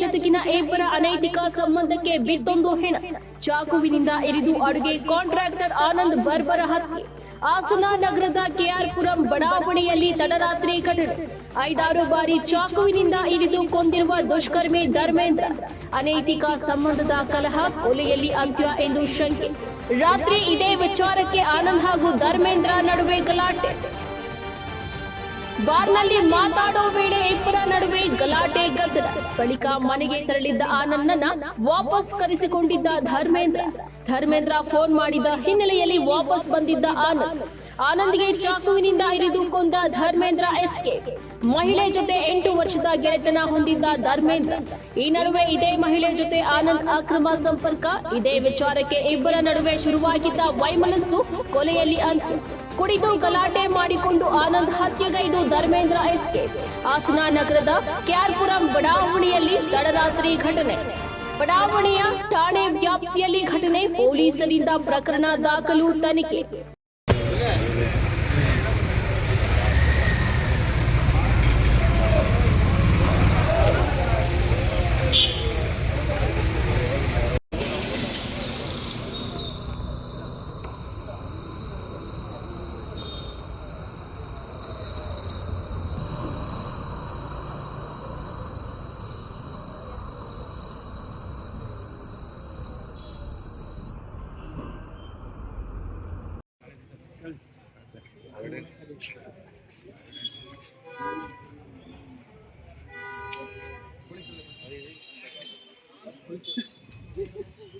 ಜೊತೆಗಿನ ಇಬ್ಬರ ಅನೈತಿಕ ಸಂಬಂಧಕ್ಕೆ ಬಿತ್ತೊಂದು ಹೆಣ. ಚಾಕುವಿನಿಂದ ಇರಿದು ಅಡುಗೆ ಕಾಂಟ್ರಾಕ್ಟರ್ ಆನಂದ್ ಬರ್ಬರ ಹತ್ಯೆ. ಹಾಸನ ನಗರದ ಕೆಆರ್ಪುರಂ ಬಡಾವಣೆಯಲ್ಲಿ ತಡರಾತ್ರಿ ಘಟನೆ ಐದಾರು ಬಾರಿ ಚಾಕುವಿನಿಂದ ಇರಿದು ಕೊಂದಿರುವ ದುಷ್ಕರ್ಮಿ ಧರ್ಮೇಂದ್ರ. ಅನೈತಿಕ ಸಂಬಂಧದ ಕಲಹ ಕೊಲೆಯಲ್ಲಿ ಅಂತ್ಯ ಎಂದು ಶಂಕೆ. ರಾತ್ರಿ ಇದೇ ವಿಚಾರಕ್ಕೆ ಆನಂದ್ ಹಾಗೂ ಧರ್ಮೇಂದ್ರ ನಡುವೆ ಗಲಾಟೆ. ಬಾರ್ನಲ್ಲಿ ಮಾತಾಡೋ ವೇಳೆ ಇಬ್ಬರ ನಡುವೆ ಗಲಾಟೆ ಗದ್ದಲ. ಬಳಿಕ ಮನೆಗೆ ತೆರಳಿದ್ದ ಆನಂದನ ವಾಪಸ್ ಕರೆಸಿಕೊಂಡಿದ್ದ ಧರ್ಮೇಂದ್ರ. ಧರ್ಮೇಂದ್ರ ಫೋನ್ ಮಾಡಿದ ಹಿನ್ನೆಲೆಯಲ್ಲಿ ವಾಪಸ್ ಬಂದಿದ್ದ ಆನಂದ್. ಆನಂದ್ಗೆ ಚಾಕುವಿನಿಂದ ಇರಿದು ಕೊಂದ ಧರ್ಮೇಂದ್ರ ಎಸ್ಕೆ. ಮಹಿಳೆ ಜೊತೆ ಎಂಟು ವರ್ಷದ ಗೆಳೆತನ ಹೊಂದಿದ್ದ ಧರ್ಮೇಂದ್ರ. ಈ ನಡುವೆ ಇದೇ ಮಹಿಳೆ ಜೊತೆ ಆನಂದ್ ಅಕ್ರಮ ಸಂಪರ್ಕ. ಇದೇ ವಿಚಾರಕ್ಕೆ ಇಬ್ಬರ ನಡುವೆ ಶುರುವಾಗಿದ್ದ ವೈಮನಸ್ಸು ಕೊಲೆಯಲ್ಲಿ ಅಂತ್ಯ. ಕುಡಿದು ಗಲಾಟೆ ಮಾಡಿಕೊಂಡು ಆನಂದ್ ಹತ್ಯೆಗೈದು ಧರ್ಮೇಂದ್ರ ಎಸ್ಕೆ. ಹಾಸನ ನಗರದ ಕ್ಯಾರ್ಪುರಂ ಬಡಾವಣೆಯಲ್ಲಿ ತಡರಾತ್ರಿ ಘಟನೆ. ಬಡಾವಣೆಯ ಠಾಣೆ ವ್ಯಾಪ್ತಿಯಲ್ಲಿ ಘಟನೆ. ಪೊಲೀಸರಿಂದ ಪ್ರಕರಣ ದಾಖಲು ತನಿಖೆ.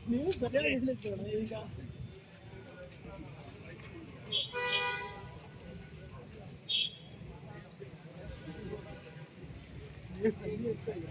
ನೀವು ಸರಿಯಾಗಿ ಹೇಳಿದ್ರಲ್ಲ ಈಗ ನೀವು ಸರಿ ಇರ್ತಾ ಇಲ್ಲ